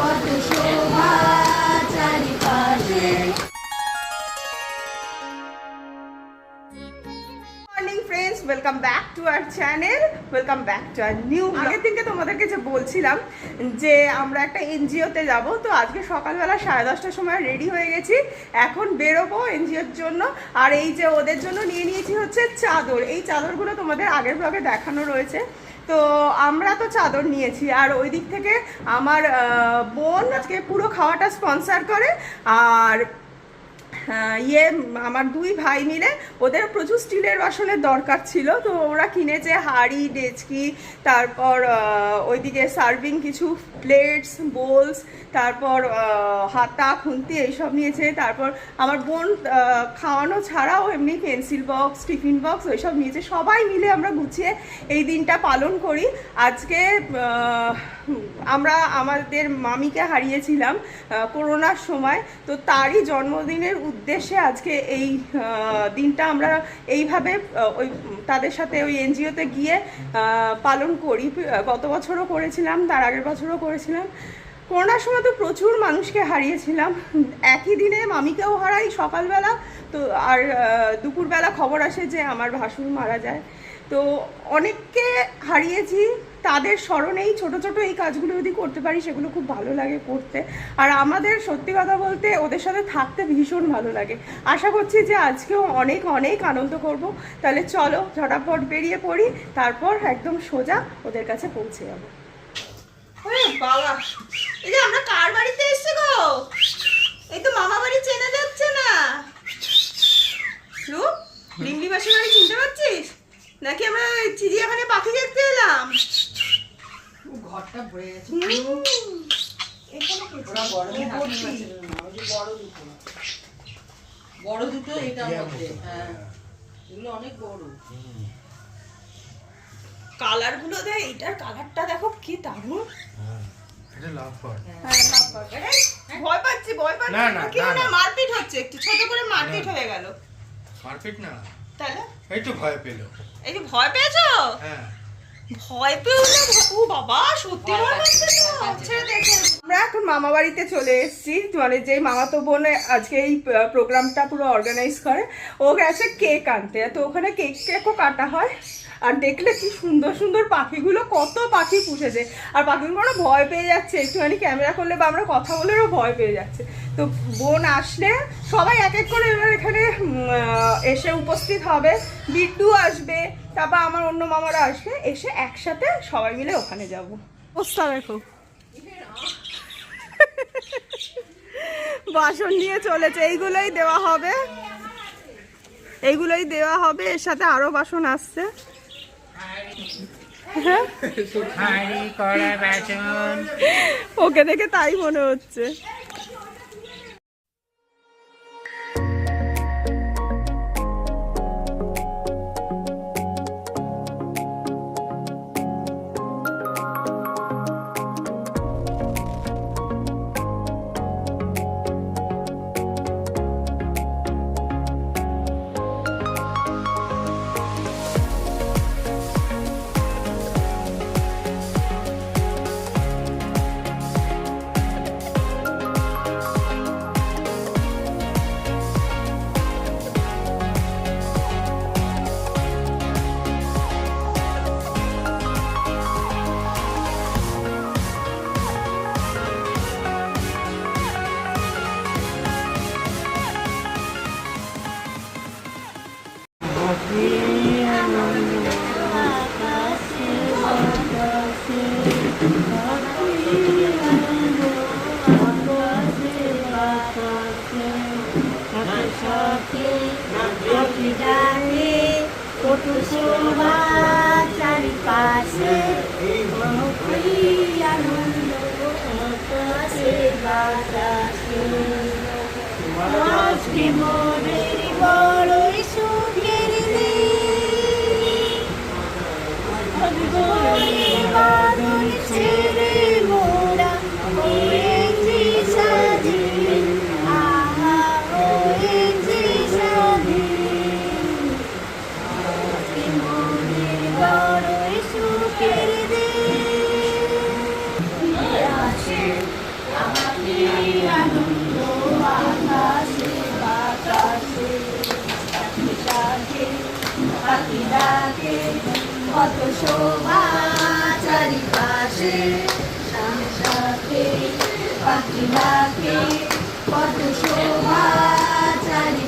কত শোভা চারিপাশে। Friends welcome back to our channel welcome back to our new আগের দিনকে তোমাদেরকে যে বলছিলাম যে আমরা একটা এনজিওতে যাব তো আজকে সকালবেলা সাড়ে দশটার সময় রেডি হয়ে গেছি। এখন বেরোবো এনজিওর জন্য। আর এই যে ওদের জন্য নিয়ে নিয়েছি হচ্ছে চাদর। এই চাদরগুলো তোমাদের আগের ব্লগে দেখানো রয়েছে। তো আমরা তো চাদর নিয়েছি আর ওই দিক থেকে আমার বোন আজকে পুরো খাওয়াটা স্পন্সার করে আর ইয়ে আমার দুই ভাই মিলে ওদের প্রচুর স্টিলের বাসনের দরকার ছিল। তো ওরা কিনেছে হাঁড়ি, ডেচকি, তারপর ওইদিকে সার্ভিং কিছু প্লেটস, বোলস, তারপর হাতা, খুন্তি এইসব নিয়েছে। তারপর আমার বোন খাওয়ানো ছাড়াও এমনি পেন্সিল বক্স, টিফিন বক্স ওইসব নিয়েছে। সবাই মিলে আমরা গুছিয়ে এই দিনটা পালন করি। আজকে আমরা আমাদের মামিকে হারিয়েছিলাম করোনার সময়। তো তারই জন্মদিনের উদ্দেশ্যে আজকে এই দিনটা আমরা এইভাবে ওই তাদের সাথে ওই এনজিওতে গিয়ে পালন করি। গত বছরও করেছিলাম, তার আগের বছরও করেছিলাম। করোনার সময় তো প্রচুর মানুষকে হারিয়েছিলাম। একই দিনে মামিকেও হারাই সকালবেলা। তো আর দুপুরবেলা খবর আসে যে আমার ভাসুর মারা যায়। তো অনেককে হারিয়েছি। তাদের স্মরণেই ছোট ছোট এই কাজগুলো যদি করতে পারি, সেগুলো খুব ভালো লাগে করতে। আর আমাদের সত্যি কথা বলতে ওদের সাথে থাকতে ভীষণ ভালো লাগে। আশা করছি যে আজকেও অনেক অনেক আনন্দ করব। তাহলে চলো, ঝটাপট বেরিয়ে পড়ি, তারপর একদম সোজা ওদের কাছে পৌঁছে যাব। বাবা, এই আমরা কার বাড়িতে এসছি গো? এই তো চেনা যাচ্ছে না। বাড়ি চিনতে পারছিস? নাকি আমরা পাখি দেখতে এলাম? ঘরটা ভরে গেছে। ওরা গরমে হাঁটতে পারছিল না ওই যে বড় দুটো। বড় দুটো এটার মধ্যে হ্যাঁ। এগুলো অনেক বড়। কালারগুলো দেখ এটার কালারটা দেখো কি দারুণ। এটা লাভ পার্ট হ্যাঁ, লাভ বার্গার। ভয় পাচ্ছি ভয় পাচ্ছি। না, না, কেউ না, না না। মারপিট হচ্ছে একটু ছোট করে মারপিট হয়ে গেল। মারপিট না। তাহলে? এই তো ভয় পেল। এই যে ভয় পেয়েছ? হ্যাঁ। ভয় পেও না ও বাবা সত্যি দেখে। আমরা এখন মামা বাড়িতে চলে এসেছি। মানে যে মামাতো বোন আজকে এই প্রোগ্রামটা পুরো অর্গানাইজ করে। ও গেছে কেক আনতে। তো ওখানে কেক কেকও কাটা হয়। আর দেখলে কি সুন্দর সুন্দর পাখিগুলো কত পাখি পুষেছে। আর পাখিগুলো ভয় পেয়ে যাচ্ছে। একটুখানি ক্যামেরা করলে বা আমরা কথা বলেও ভয় পেয়ে যাচ্ছে। তো বোন আসলে সবাই এক এক করে এবার এসে উপস্থিত হবে বিট্টু আসবে তারপর আমার অন্য মামারা আসবে এসে একসাথে সবাই মিলে ওখানে যাব। অবস্থা দেখো। বাসন নিয়ে চলেছে এইগুলোই দেওয়া হবে। এইগুলোই দেওয়া হবে এর সাথে আরও বাসন আসছে। হ্যাঁ? ওকে দেখে তাই মনে হচ্ছে। বাতাসে আজকে শোভা চারিপাশে পাখি ডাকে কত চারিপাশে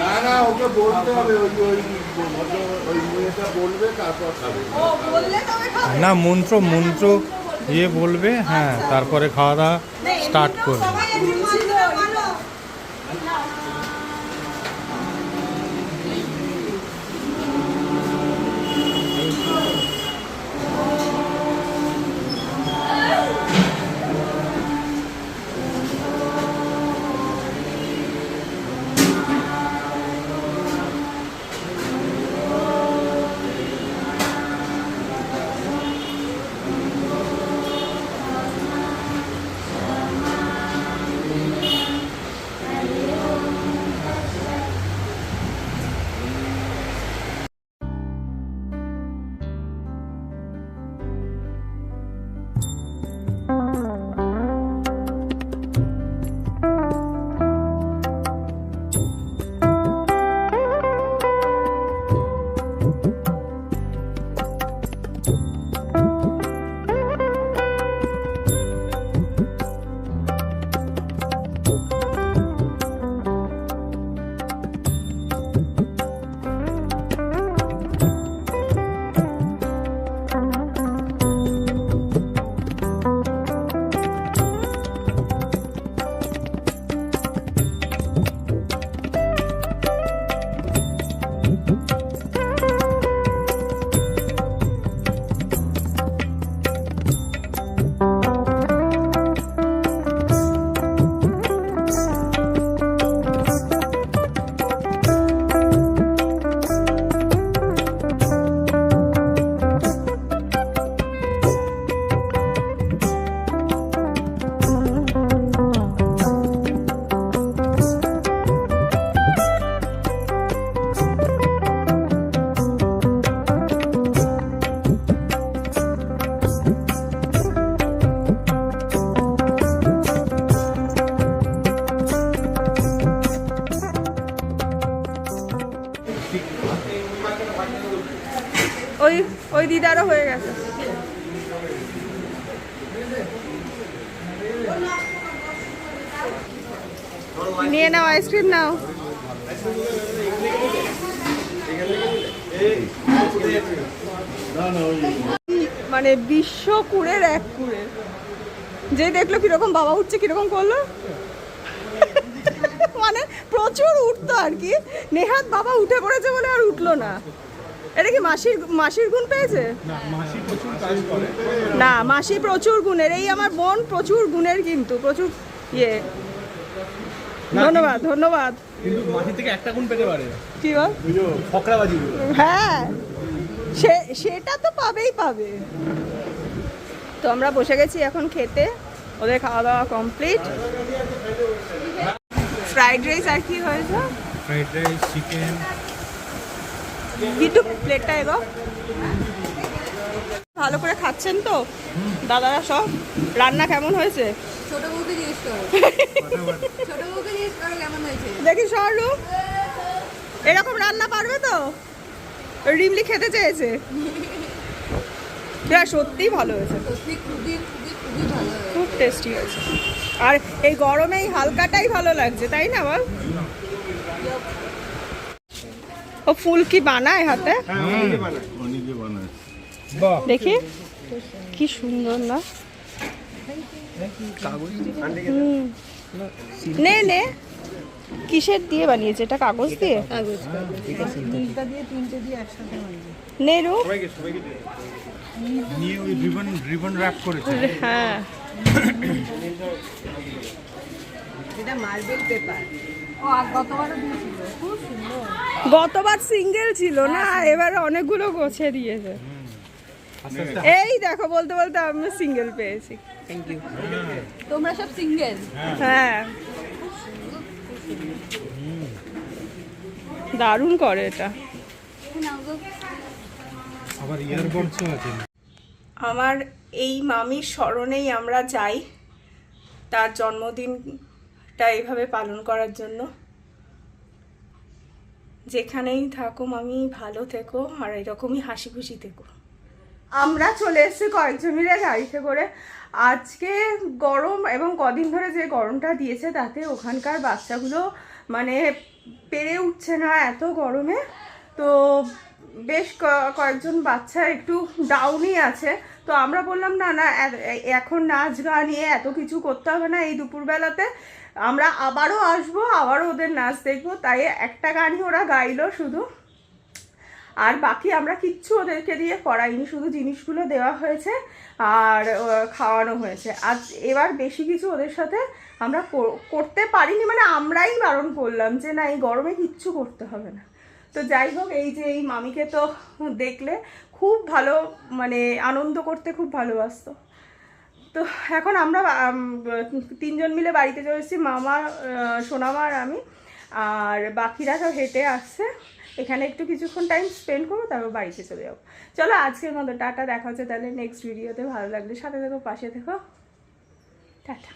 না না ওকে বলতে হবে ওই ওই ওই মেয়েটা বলবে তারপর খাবে। না মন্ত্র মন্ত্র ইয়ে বলবে হ্যাঁ তারপরে খাওয়া দাওয়া স্টার্ট করবে। ওই ওই দিদারও হয়ে গেছে। নিয়ে নাও আইসক্রিম নাও। মানে বিশ্ব কুড়ের এক কুড়ে। যে দেখল কীরকম বাবা উঠছে, কীরকম করল? মানে প্রচুর উঠতো আর কি। নেহাত বাবা উঠে পড়েছে বলে আর উঠল না। এটা কি মাসির মাসির গুণ পেয়েছে? না মাসি প্রচুর গুণের এই আমার বোন প্রচুর গুণের কিন্তু প্রচুর ইয়ে। ধন্যবাদ ধন্যবাদ। থেকে একটা গুণ পেতে পারে। কি বল? হ্যাঁ সে সেটা তো পাবেই পাবে। তো আমরা বসে গেছি এখন খেতে ওদের খাওয়া দাওয়া কমপ্লিট ফ্রাইড রাইস আর কি হয়েছে? Fried rice chicken. কিন্তু প্লেটটা এগো। ভালো করে খাচ্ছেন তো? দাদারা সব রান্না কেমন হয়েছে? ছোট বউকে জিজ্ঞেস করো। ছোট বউকে জিজ্ঞেস করো কেমন হয়েছে। দেখি সরু এরকম রান্না পারবে তো? রিমলি খেতে চেয়েছে। হ্যাঁ সত্যিই ভালো হয়েছে। সত্যি খুবই ভালো হয়েছে। খুব টেস্টি হয়েছে। আর এই গরমে এই হালকাটাই ভালো লাগছে তাই না বল ও ফুল কি বানায় হাতে? বাহ। দেখি। কি সুন্দর না। নে নে। কিসের দিয়ে বানিয়েছে? এটা কাগজ দিয়ে? নে রু নিয়ে ওই রিবন রিবন র্যাপ করেছে। হ্যাঁ। দিয়েছিল খুব সুন্দর গতবার সিঙ্গেল ছিল না এবার অনেকগুলো গোছে দিয়েছে। এই দেখো বলতে বলতে আমি সিঙ্গেল পেয়েছি। তোমরা সব সিঙ্গেল? হ্যাঁ। দারুণ করে এটা। আবার ইয়ারবডসও আছে আমার এই মামির স্মরণেই আমরা যাই তার জন্মদিনটা এইভাবে পালন করার জন্য। যেখানেই থাকো মামি ভালো থেকো আর এরকমই হাসি খুশি থেকো। আমরা চলে এসেছি কয়েকজন মিলে গাড়িতে করে। আজকে গরম এবং কদিন ধরে যে গরমটা দিয়েছে, তাতে ওখানকার বাচ্চাগুলো মানে পেরে উঠছে না এত গরমে। তো বেশ কয়েকজন বাচ্চা একটু ডাউনই আছে। তো আমরা বললাম, না না এখন নাচ গান নিয়ে এত কিছু করতে হবে না এই দুপুরবেলাতে। আমরা আবারও আসব, আবারও ওদের নাচ দেখব, তাই একটা গানই ওরা গাইলো শুধু। আর বাকি আমরা কিচ্ছু ওদেরকে দিয়ে করাইনি, শুধু জিনিসগুলো দেওয়া হয়েছে আর খাওয়ানো হয়েছে। আজ এবার বেশি কিছু ওদের সাথে আমরা কর- করতে পারিনি মানে আমরাই বারণ করলাম যে না, এই গরমে কিচ্ছু করতে হবে না। তো যাই হোক, এই যে এই মামিকে তো দেখলে খুব ভালো মানে আনন্দ করতে খুব ভালোবাসতো। তো এখন আমরা তিনজন মিলে বাড়িতে চলে এসেছি, মামা সোনামা আর আমি। আর বাকিরা সব হেঁটে আসছে। এখানে একটু কিছুক্ষণ টাইম স্পেন্ড করব, তারপর বাড়িতে চলে যাব। চলো আজকের মতো, টাটা, দেখা হচ্ছে তাহলে নেক্সট ভিডিওতে ভালো লাগলে সাথে থেকো, পাশে থেকো। টাটা।